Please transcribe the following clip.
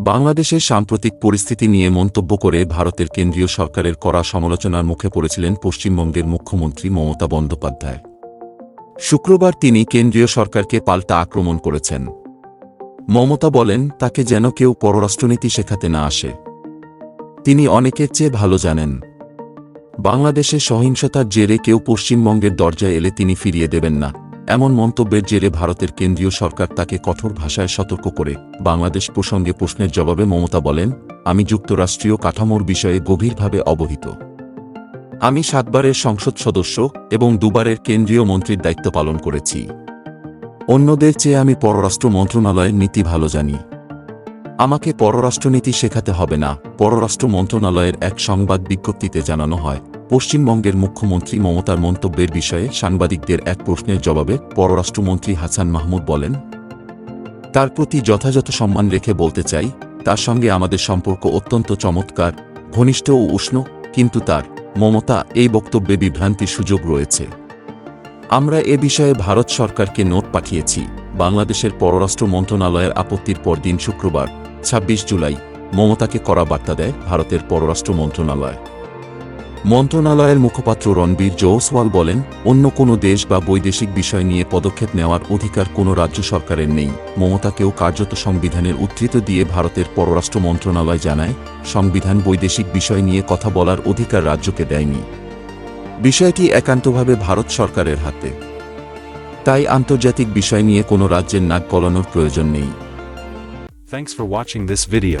বাংলাদেশের সাম্প্রতিক পরিস্থিতি নিয়ে মন্তব্য করে ভারতের কেন্দ্রীয় সরকারের কড়া সমালোচনার মুখে পড়েছিলেন পশ্চিমবঙ্গের মুখ্যমন্ত্রী মমতা বন্দ্যোপাধ্যায়। শুক্রবার তিনি কেন্দ্রীয় সরকারকে পাল্টা আক্রমণ করেছেন। মমতা বলেন, তাকে যেন কেউ পররাষ্ট্রনীতি শেখাতে না আসে। তিনি অনেকের চেয়ে ভালো জানেন। বাংলাদেশে সহিংসতার জেরে কেউ পশ্চিমবঙ্গের দরজায় এলে তিনি ফিরিয়ে দেবেন না। এমন মন্তব্যের জেরে ভারতের কেন্দ্রীয় সরকার তাকে কঠোর ভাষায় সতর্ক করে বাংলাদেশ প্রসঙ্গে প্রশ্নের জবাবে মমতা বলেন, আমি যুক্তরাষ্ট্রীয় কাঠামোর বিষয়ে গভীরভাবে অবহিত। আমি সাতবারের সংসদ সদস্য এবং দুবারের কেন্দ্রীয় মন্ত্রীর দায়িত্ব পালন করেছি। অন্যদের চেয়ে আমি পররাষ্ট্র মন্ত্রণালয়ের নীতি ভালো জানি। আমাকে পররাষ্ট্রনীতি শেখাতে হবে না। পররাষ্ট্র মন্ত্রণালয়ের এক সংবাদ বিজ্ঞপ্তিতে জানানো হয় পশ্চিমবঙ্গের মুখ্যমন্ত্রী মমতার মন্তব্যের বিষয়ে সাংবাদিকদের এক প্রশ্নের জবাবে পররাষ্ট্রমন্ত্রী হাসান মাহমুদ বলেন, তার প্রতি যথাযথ সম্মান রেখে বলতে চাই, তার সঙ্গে আমাদের সম্পর্ক অত্যন্ত চমৎকার, ঘনিষ্ঠ ও উষ্ণ, কিন্তু তার, মমতা, এই বক্তব্যে বিভ্রান্তির সুযোগ রয়েছে। আমরা এ বিষয়ে ভারত সরকারকে নোট পাঠিয়েছি, বাংলাদেশের পররাষ্ট্র মন্ত্রণালয়ের আপত্তির পর দিন শুক্রবার ২৬ জুলাই, মমতাকে করা বার্তা দেয় ভারতের পররাষ্ট্র মন্ত্রণালয়। মন্ত্রণালয়ের মুখপাত্র রণবীর জোসওয়াল বলেন, অন্য কোনো দেশ বা বৈদেশিক বিষয় নিয়ে পদক্ষেপ নেওয়ার অধিকার কোনো রাজ্য সরকারের নেই। মমতাকেও কার্যত সংবিধানের উদ্ধৃত দিয়ে ভারতের পররাষ্ট্র মন্ত্রণালয় জানায়, সংবিধান বৈদেশিক বিষয় নিয়ে কথা বলার অধিকার রাজ্যকে দেয়নি। বিষয়টি একান্তভাবে ভারত সরকারের হাতে। তাই আন্তর্জাতিক বিষয় নিয়ে কোনো রাজ্যের নাক গলানোর প্রয়োজন নেই। Thanks for watching this video.